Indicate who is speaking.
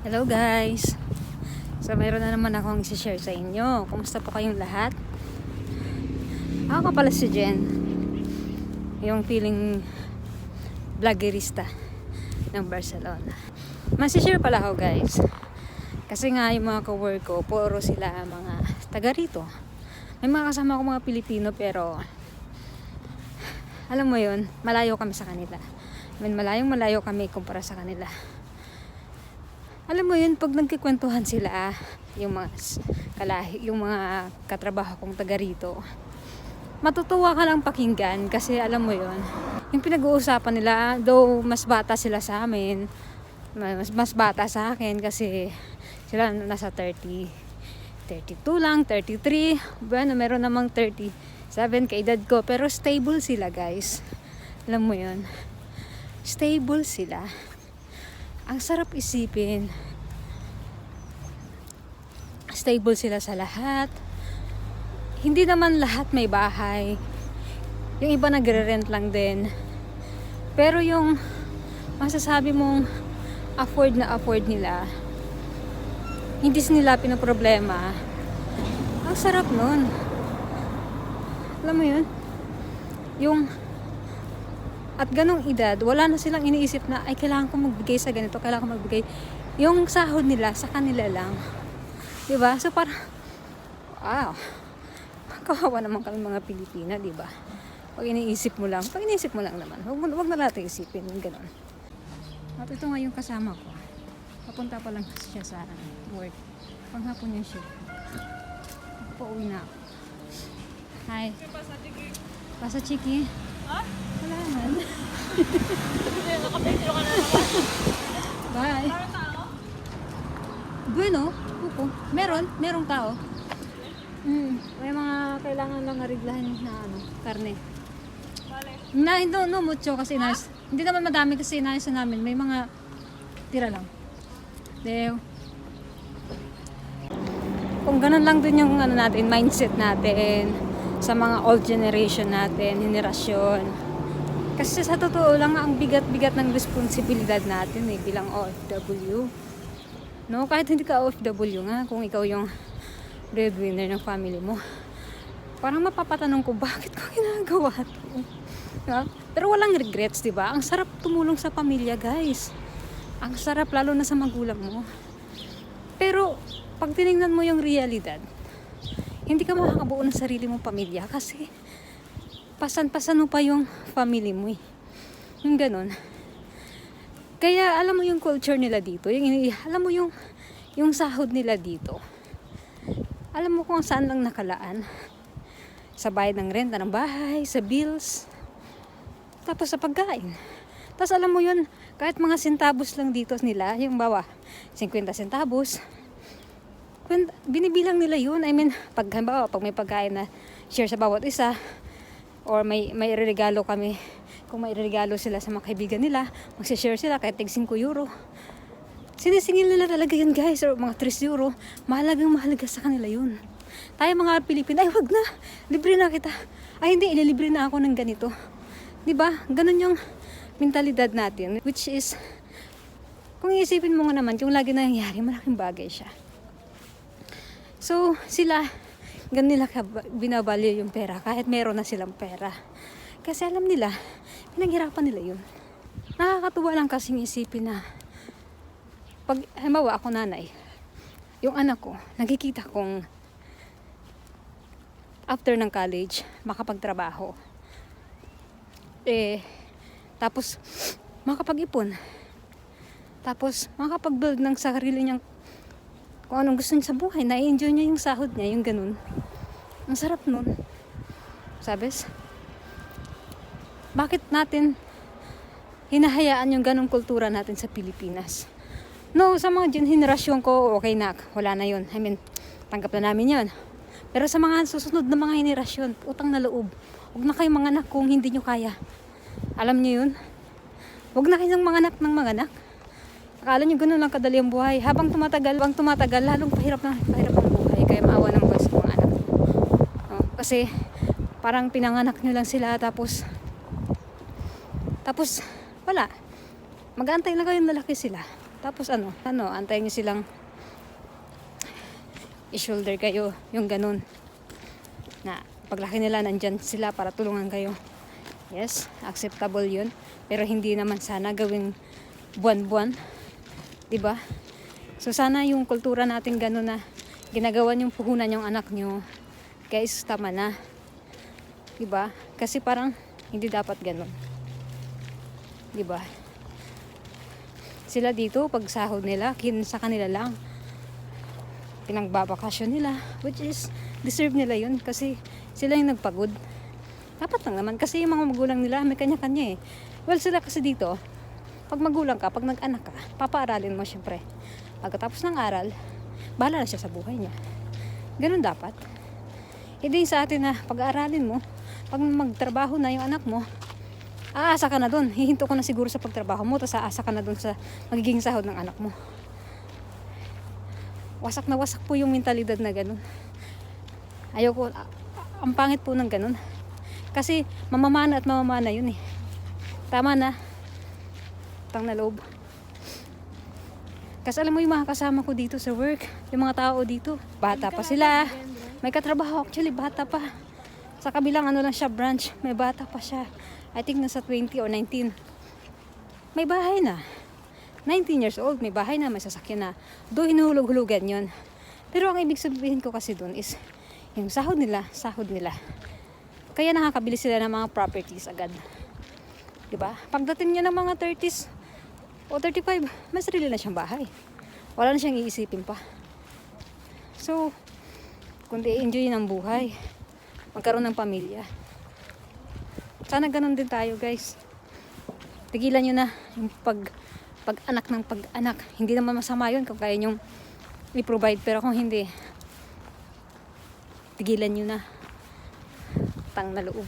Speaker 1: Hello guys! So mayroon na naman akong isi-share sa inyo. Kumusta po kayong lahat? Ako ka pala si Jen. Yung feeling vloggerista ng Barcelona. Masishare pala ako guys. Kasi nga yung mga ka-work ko, puro sila mga taga rito. May mga kasama ko mga Pilipino pero alam mo yun, malayo kami sa kanila. I mean, malayong malayo kami kumpara sa kanila alam mo yun, pag nagkikwentuhan sila, yung mga kalahi, yung mga katrabaho kong taga rito, matutuwa ka lang pakinggan kasi alam mo yun, yung pinag-uusapan nila, though mas bata sila sa amin, mas, mas bata sa akin kasi sila nasa 30, 32 lang, 33, bueno, meron namang 37 kaedad ko, pero stable sila guys. Alam mo yun, stable sila ang sarap isipin. Stable sila sa lahat. Hindi naman lahat may bahay. Yung iba nagre-rent lang din. Pero yung masasabi mong afford na afford nila, hindi nila pinoproblema. Ang sarap nun. Alam mo yun? Yung at ganong edad, wala na silang iniisip na, ay, kailangan ko magbigay sa ganito, kailangan ko magbigay. Yung sahod nila, sa kanila lang. ba So, parang, wow. Kawawa naman kami mga Pilipina, ba? Pag iniisip mo lang, pag iniisip mo lang naman, huwag, huwag na natin isipin, ganon. At ito nga yung kasama ko. Papunta pa lang siya sa work. Panghapon yung shift. Pauwi na ako. Hi. Pasa Chiki. Wala man. Bye. Bueno, upo. Meron, merong tao. Mm, may mga kailangan lang ariglahin na ano, karne. Na, no, no, mucho kasi nas, hindi naman madami kasi inayos na namin. May mga tira lang. Deo. Kung ganun lang din yung ano natin, mindset natin sa mga old generation natin, henerasyon. Kasi sa totoo lang, ang bigat-bigat ng responsibilidad natin eh, bilang OFW. No, kahit hindi ka OFW nga, kung ikaw yung breadwinner ng family mo, parang mapapatanong ko, bakit ko ginagawa to? Diba? Pero walang regrets, di ba? Ang sarap tumulong sa pamilya, guys. Ang sarap, lalo na sa magulang mo. Pero, pag tinignan mo yung realidad, hindi ka makakabuo ng sarili mong pamilya kasi pasan-pasan mo pa yung family mo eh. Yung ganun. Kaya alam mo yung culture nila dito, yung alam mo yung yung sahod nila dito. Alam mo kung saan lang nakalaan. Sa bayad ng renta ng bahay, sa bills, tapos sa pagkain. Tapos alam mo yun, kahit mga centavos lang dito nila, yung bawa, 50 centavos, when, binibilang nila yun. I mean, pag, halimbawa, pag may pagkain na share sa bawat isa, or may, may regalo kami, kung may regalo sila sa mga kaibigan nila, magsishare sila kahit tig 5 euro. Sinisingil nila talaga yun guys, or mga 3 euro. Mahalagang mahalaga sa kanila yun. Tayo mga Pilipino, ay wag na, libre na kita. Ay hindi, ililibre na ako ng ganito. 'Di ba? Ganun yung mentalidad natin, which is, kung iisipin mo nga naman, yung lagi nangyayari, malaking bagay siya. So, sila, ganun nila binabalyo yung pera kahit meron na silang pera. Kasi alam nila, pinaghirapan nila yun. Nakakatuwa lang kasing isipin na pag, halimbawa ako nanay, yung anak ko, nakikita kong after ng college, makapagtrabaho. Eh, tapos, makapag-ipon. Tapos, makapag-build ng sarili niyang kung anong gusto niya sa buhay. Na-enjoy niya yung sahod niya, yung ganun. Ang sarap nun. Sabes? Bakit natin hinahayaan yung ganong kultura natin sa Pilipinas? No, sa mga gen- henerasyon ko, okay na. Wala na yun. I mean, tanggap na namin yun. Pero sa mga susunod na mga henerasyon, utang na loob. Huwag na kayong mga anak kung hindi nyo kaya. Alam niyo yun? Huwag na kayong mga anak ng mga anak. Akala nyo ganun lang kadali ang buhay. Habang tumatagal, habang tumatagal, lalong pahirap na pahirap ang buhay. Kaya maawa naman kayo sa mga anak. Oh, kasi parang pinanganak nyo lang sila tapos tapos wala. Mag-aantay lang kayo na lalaki sila. Tapos ano, ano, antayin nyo silang i-shoulder kayo, yung ganun. Na paglaki nila, nandyan sila para tulungan kayo. Yes, acceptable yun. Pero hindi naman sana gawing buwan-buwan. 'Di ba? So sana yung kultura natin gano'n na ginagawa yung puhunan yung anak nyo. Guys, tama na. 'Di ba? Kasi parang hindi dapat gano'n. 'Di ba? Sila dito pag sahod nila, kin sa kanila lang. Pinagbabakasyon nila, which is deserve nila 'yun kasi sila yung nagpagod. Dapat lang naman kasi yung mga magulang nila may kanya-kanya eh. Well, sila kasi dito, pag magulang ka, pag nag-anak ka, papaaralin mo syempre. Pagkatapos ng aral, bahala na siya sa buhay niya. Ganun dapat. Hindi sa atin na pag-aaralin mo, pag magtrabaho na yung anak mo, aasa ka na doon. Hihinto ko na siguro sa pagtrabaho mo, tapos aasa ka na doon sa magiging sahod ng anak mo. Wasak na wasak po yung mentalidad na ganun. Ayoko, ang pangit po ng ganun. Kasi mamamana at mamamana yun eh. Tama na. Tang na loob. Kasi alam mo yung mga kasama ko dito sa work, yung mga tao dito, bata pa sila. May katrabaho actually, bata pa. Sa kabilang ano lang siya, branch, may bata pa siya. I think nasa 20 or 19. May bahay na. 19 years old, may bahay na, may sasakyan na. Do hinuhulog-hulugan yun. Pero ang ibig sabihin ko kasi dun is, yung sahod nila, sahod nila. Kaya nakakabili sila ng mga properties agad. 'Di ba? Pagdating niya ng mga 30s o 35, may sarili na siyang bahay. Wala na siyang iisipin pa. So, kundi enjoy ng buhay. Magkaroon ng pamilya. Sana ganun din tayo, guys. Tigilan nyo na yung pag pag-anak ng pag-anak. Hindi naman masama yun kung kaya nyong i-provide. Pero kung hindi, tigilan nyo na. Tang na loob.